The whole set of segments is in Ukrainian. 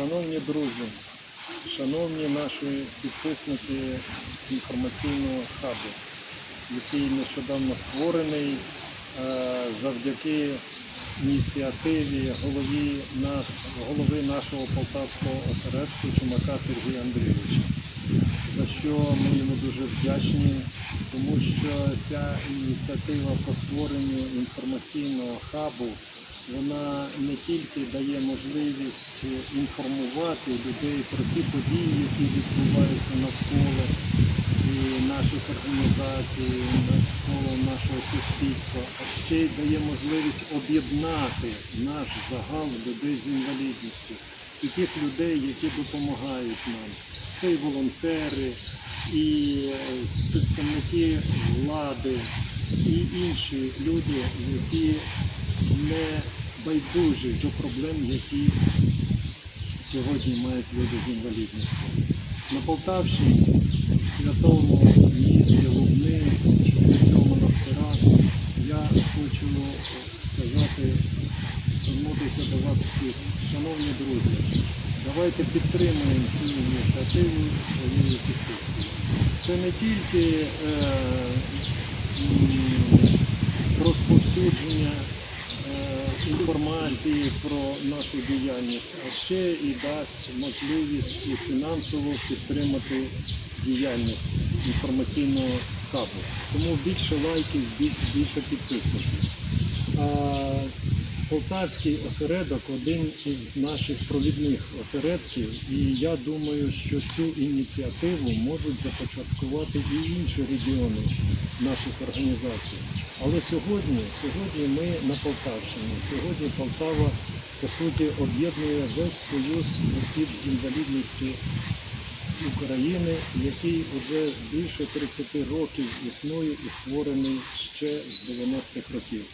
Шановні друзі, шановні наші підписники інформаційного хабу, який нещодавно створений е, завдяки ініціативі голові голови нашого полтавського осередку Чумака Сергія Андрійовича, за що ми йому дуже вдячні, тому що ця ініціатива по створенню інформаційного хабу вона не тільки дає можливість інформувати людей про ті події, які відбуваються навколо і наших організацій, навколо нашого суспільства, а ще й дає можливість об'єднати наш загал людей з інвалідністю і тих людей, які допомагають нам. Це і волонтери, і е, представники влади, і інші люди, які не байдужі до проблем, які сьогодні мають люди з інвалідністю. На Полтавщині, в святому місті Лубни, цього монастира, я хочу сказати, звернутися до вас всіх. Шановні друзі, давайте підтримуємо цю ініціативу своєю підпискою. Це не тільки е, інформації про нашу діяльність, а ще і дасть можливість фінансово підтримати діяльність інформаційного хабу. Тому більше лайків, більше, підписників. Полтавський осередок один із наших провідних осередків, і я думаю, що цю ініціативу можуть започаткувати і інші регіони наших організацій. Але сьогодні, сьогодні ми на Полтавщині. Сьогодні Полтава по суті об'єднує весь союз осіб з інвалідністю України, який вже більше 30 років існує і створений ще з 90-х років.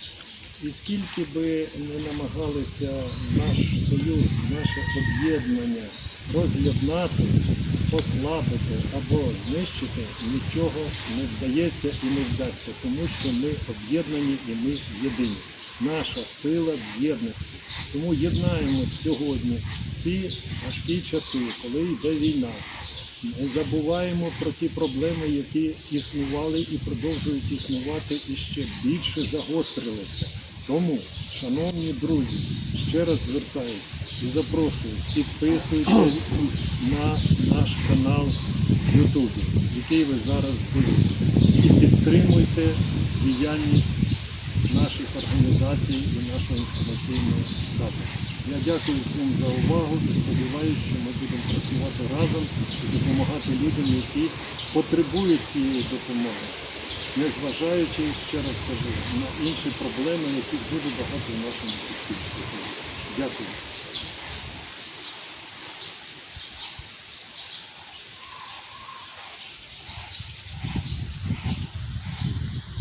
І скільки би не намагалися наш союз, наше об'єднання роз'єднати, послабити або знищити, нічого не вдається і не вдасться, тому що ми об'єднані і ми єдині. Наша сила в єдності. Тому єднаємось сьогодні в ці важкі часи, коли йде війна. Не забуваємо про ті проблеми, які існували і продовжують існувати і ще більше загострилися. Тому, шановні друзі, ще раз звертаюся і запрошую, підписуйтесь на наш канал в Ютубі, який ви зараз дивитесь, і підтримуйте діяльність наших організацій і нашого інформаційного хабу. Я дякую всім за увагу і сподіваюся, що ми будемо працювати разом і допомагати людям, які потребують цієї допомоги, незважаючи, ще раз кажу, на інші проблеми, яких дуже багато в нашому суспільстві. Дякую.